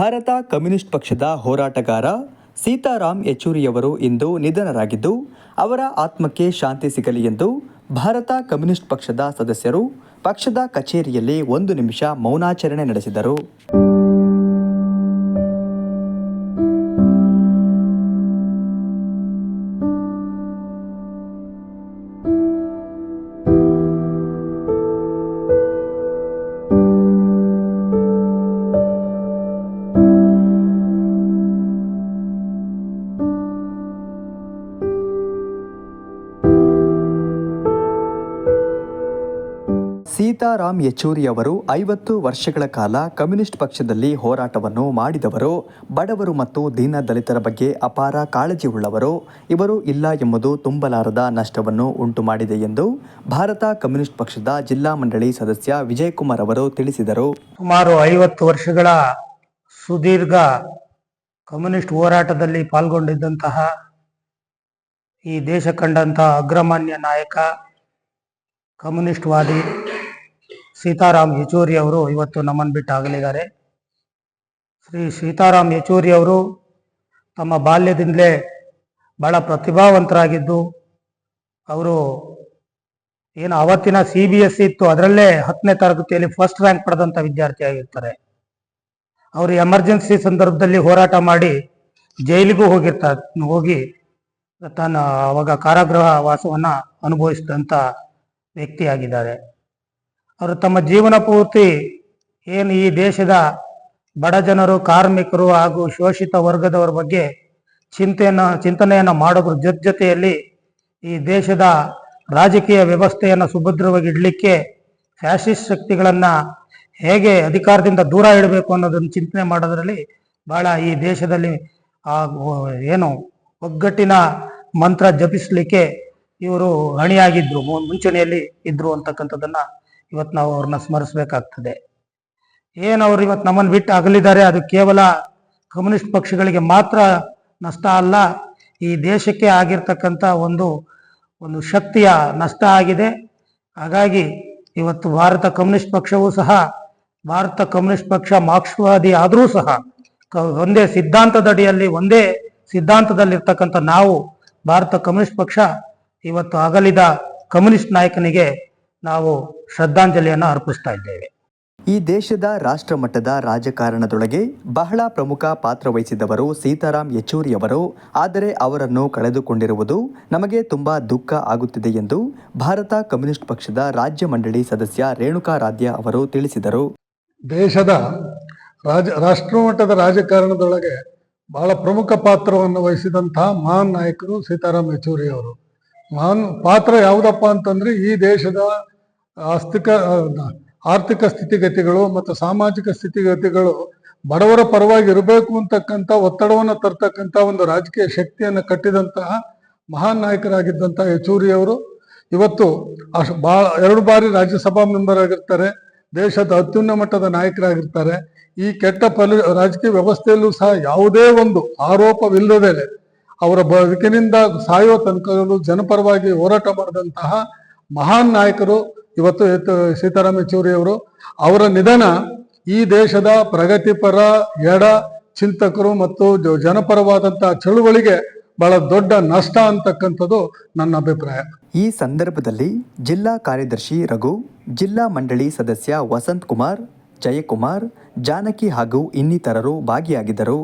Bharat communist ಪಕ್ಷದ ಹೋರಾಟಗಾರ ಸೀತಾರಾಮ್ ಯೆಚೂರಿಯವರು ಇಂದು ನಿಧನರಾಗಿದ್ದು, ಅವರ ಆತ್ಮಕ್ಕೆ ಶಾಂತಿ ಸಿಗಲಿ ಎಂದು ಭಾರತ ಕಮ್ಯುನಿಸ್ಟ್ ಪಕ್ಷದ ಸದಸ್ಯರು ಪಕ್ಷದ ಕಚೇರಿಯಲ್ಲಿ ಒಂದು ನಿಮಿಷ ಮೌನಾಚರಣೆ ನಡೆಸಿದರು. ಸೀತಾರಾಮ್ ಯೆಚೂರಿ ಅವರು ಐವತ್ತು ವರ್ಷಗಳ ಕಾಲ ಕಮ್ಯುನಿಸ್ಟ್ ಪಕ್ಷದಲ್ಲಿ ಹೋರಾಟವನ್ನು ಮಾಡಿದವರು, ಬಡವರು ಮತ್ತು ದೀನ ದಲಿತರ ಬಗ್ಗೆ ಅಪಾರ ಕಾಳಜಿ ಉಳ್ಳವರು, ಇವರು ಇಲ್ಲ ಎಂಬುದು ತುಂಬಲಾರದ ನಷ್ಟವನ್ನು ಉಂಟು ಮಾಡಿದೆ ಎಂದು ಭಾರತ ಕಮ್ಯುನಿಸ್ಟ್ ಪಕ್ಷದ ಜಿಲ್ಲಾ ಮಂಡಳಿ ಸದಸ್ಯ ವಿಜಯಕುಮಾರ್ ಅವರು ತಿಳಿಸಿದರು. ಸುಮಾರು ಐವತ್ತು ವರ್ಷಗಳ ಸುದೀರ್ಘ ಕಮ್ಯುನಿಸ್ಟ್ ಹೋರಾಟದಲ್ಲಿ ಪಾಲ್ಗೊಂಡಿದ್ದಂತಹ ಈ ದೇಶ ಕಂಡಂತಹ ಅಗ್ರಮಾನ್ಯ ನಾಯಕ ಕಮ್ಯುನಿಸ್ಟ್ ವಾದಿ ಸೀತಾರಾಮ್ ಯೆಚೂರಿ ಅವರು ಇವತ್ತು ನಮ್ಮನ್ನು ಬಿಟ್ಟು ಆಗಲಿದ್ದಾರೆ. ಶ್ರೀ ಸೀತಾರಾಮ್ ಯೆಚೂರಿ ಅವರು ತಮ್ಮ ಬಾಲ್ಯದಿಂದಲೇ ಬಹಳ ಪ್ರತಿಭಾವಂತರಾಗಿದ್ದು, ಅವರು ಏನು ಅವತ್ತಿನ ಸಿ ಬಿ ಎಸ್ ಸಿ ಇತ್ತು, ಅದರಲ್ಲೇ ಹತ್ತನೇ ತರಗತಿಯಲ್ಲಿ ಫಸ್ಟ್ ರ್ಯಾಂಕ್ ಪಡೆದಂಥ ವಿದ್ಯಾರ್ಥಿಯಾಗಿರ್ತಾರೆ ಅವರು ಎಮರ್ಜೆನ್ಸಿ ಸಂದರ್ಭದಲ್ಲಿ ಹೋರಾಟ ಮಾಡಿ ಜೈಲಿಗೂ ಹೋಗಿರ್ತಾರೆ ಹೋಗಿ ತನ್ನ ಅವಾಗ ಕಾರಾಗೃಹ ವಾಸವನ್ನು ಅನುಭವಿಸಿದಂಥ ವ್ಯಕ್ತಿಯಾಗಿದ್ದಾರೆ. ಅವರು ತಮ್ಮ ಜೀವನ ಪೂರ್ತಿ ಏನು ಈ ದೇಶದ ಬಡ ಜನರು, ಕಾರ್ಮಿಕರು ಹಾಗೂ ಶೋಷಿತ ವರ್ಗದವರ ಬಗ್ಗೆ ಚಿಂತೆಯನ್ನ, ಚಿಂತನೆಯನ್ನ ಮಾಡೋದ್ರ ಜೊತೆ ಜೊತೆಯಲ್ಲಿ ಈ ದೇಶದ ರಾಜಕೀಯ ವ್ಯವಸ್ಥೆಯನ್ನು ಸುಭದ್ರವಾಗಿ ಇಡಲಿಕ್ಕೆ ಫ್ಯಾಸಿಸ್ಟ್ ಶಕ್ತಿಗಳನ್ನ ಹೇಗೆ ಅಧಿಕಾರದಿಂದ ದೂರ ಇಡಬೇಕು ಅನ್ನೋದನ್ನು ಚಿಂತನೆ ಮಾಡೋದ್ರಲ್ಲಿ ಬಹಳ ಈ ದೇಶದಲ್ಲಿ, ಆ ಏನು ಒಗ್ಗಟ್ಟಿನ ಮಂತ್ರ ಜಪಿಸಲಿಕ್ಕೆ ಇವರು ಹಣಿಯಾಗಿದ್ರು ಮುಂಚೂಣಿಯಲ್ಲಿ ಇದ್ರು ಅಂತಕ್ಕಂಥದ್ದನ್ನ ಇವತ್ತು ನಾವು ಅವ್ರನ್ನ ಸ್ಮರಿಸಬೇಕಾಗ್ತದೆ. ಏನು ಅವ್ರು ಇವತ್ತು ನಮ್ಮನ್ನು ಬಿಟ್ಟು ಅಗಲಿದ್ದಾರೆ, ಅದು ಕೇವಲ ಕಮ್ಯುನಿಸ್ಟ್ ಪಕ್ಷಗಳಿಗೆ ಮಾತ್ರ ನಷ್ಟ ಅಲ್ಲ, ಈ ದೇಶಕ್ಕೆ ಆಗಿರ್ತಕ್ಕಂಥ ಒಂದು ಒಂದು ಶಕ್ತಿಯ ನಷ್ಟ ಆಗಿದೆ. ಹಾಗಾಗಿ ಇವತ್ತು ಭಾರತ ಕಮ್ಯುನಿಸ್ಟ್ ಪಕ್ಷವೂ ಸಹ, ಭಾರತ ಕಮ್ಯುನಿಸ್ಟ್ ಪಕ್ಷ ಮಾರ್ಕ್ಸ್ವಾದಿ ಆದರೂ ಸಹ ಒಂದೇ ಸಿದ್ಧಾಂತದಡಿಯಲ್ಲಿ, ಒಂದೇ ಸಿದ್ಧಾಂತದಲ್ಲಿರ್ತಕ್ಕಂಥ ನಾವು, ಭಾರತ ಕಮ್ಯುನಿಸ್ಟ್ ಪಕ್ಷ ಇವತ್ತು ಅಗಲಿದ ಕಮ್ಯುನಿಸ್ಟ್ ನಾಯಕನಿಗೆ ನಾವು ಶ್ರದ್ಧಾಂಜಲಿಯನ್ನು ಅರ್ಪಿಸ್ತಾ ಇದ್ದೇವೆ. ಈ ದೇಶದ ರಾಷ್ಟ್ರಮಟ್ಟದ ರಾಜಕಾರಣದೊಳಗೆ ಬಹಳ ಪ್ರಮುಖ ಪಾತ್ರ ವಹಿಸಿದವರು ಸೀತಾರಾಮ್ ಯೆಚೂರಿ ಅವರು ಆದರೆ ಅವರನ್ನು ಕಳೆದುಕೊಂಡಿರುವುದು ನಮಗೆ ತುಂಬಾ ದುಃಖ ಆಗುತ್ತಿದೆ ಎಂದು ಭಾರತ ಕಮ್ಯುನಿಸ್ಟ್ ಪಕ್ಷದ ರಾಜ್ಯ ಮಂಡಳಿ ಸದಸ್ಯ ರೇಣುಕಾರಾಧ್ಯ ಅವರು ತಿಳಿಸಿದರು. ದೇಶದ ರಾಜ ರಾಷ್ಟ್ರಮಟ್ಟದ ರಾಜಕಾರಣದೊಳಗೆ ಬಹಳ ಪ್ರಮುಖ ಪಾತ್ರವನ್ನು ವಹಿಸಿದಂತಹ ಮಹಾನ್ ನಾಯಕರು ಸೀತಾರಾಮ್ ಯೆಚೂರಿ ಅವರು ಮಹಾನ್ ಪಾತ್ರ ಯಾವುದಪ್ಪ ಅಂತಂದ್ರೆ ಈ ದೇಶದ ಆಸ್ತಿಕ ಆರ್ಥಿಕ ಸ್ಥಿತಿಗತಿಗಳು ಮತ್ತು ಸಾಮಾಜಿಕ ಸ್ಥಿತಿಗತಿಗಳು ಬಡವರ ಪರವಾಗಿ ಇರಬೇಕು ಅಂತಕ್ಕಂಥ ಒತ್ತಡವನ್ನು ತರ್ತಕ್ಕಂಥ ಒಂದು ರಾಜಕೀಯ ಶಕ್ತಿಯನ್ನು ಕಟ್ಟಿದಂತಹ ಮಹಾನ್ ನಾಯಕರಾಗಿದ್ದಂಥ ಯೆಚೂರಿಯವರು ಇವತ್ತು ಅಷ್ಟು ಬಾ, ಎರಡು ಬಾರಿ ರಾಜ್ಯಸಭಾ ಮೆಂಬರ್ ಆಗಿರ್ತಾರೆ, ದೇಶದ ಅತ್ಯುನ್ನತ ಮಟ್ಟದ ನಾಯಕರಾಗಿರ್ತಾರೆ. ಈ ಕೆಟ್ಟ ಪಲಿ ರಾಜಕೀಯ ವ್ಯವಸ್ಥೆಯಲ್ಲೂ ಸಹ ಯಾವುದೇ ಒಂದು ಆರೋಪವಿಲ್ಲದೆ ಅವರ ಬದುಕಿನಿಂದ ಸಾಯುವ ತನಕ ಜನಪರವಾಗಿ ಹೋರಾಟ ಮಾಡಿದಂತಹ ಮಹಾನ್ ನಾಯಕರು ಇವತ್ತು ಸೀತಾರಾಮ ಯೆಚೂರಿ ಅವರು ಅವರ ನಿಧನ ಈ ದೇಶದ ಪ್ರಗತಿಪರ, ಎಡ ಚಿಂತಕರು ಮತ್ತು ಜನಪರವಾದಂತಹ ಚಳುವಳಿಗೆ ಬಹಳ ದೊಡ್ಡ ನಷ್ಟ ಅಂತಕ್ಕಂಥದ್ದು ನನ್ನ ಅಭಿಪ್ರಾಯ. ಈ ಸಂದರ್ಭದಲ್ಲಿ ಜಿಲ್ಲಾ ಕಾರ್ಯದರ್ಶಿ ರಘು, ಜಿಲ್ಲಾ ಮಂಡಳಿ ಸದಸ್ಯ ವಸಂತ್ ಕುಮಾರ್, ಜಯಕುಮಾರ್, ಜಾನಕಿ ಹಾಗೂ ಇನ್ನಿತರರು ಭಾಗಿಯಾಗಿದ್ದರು.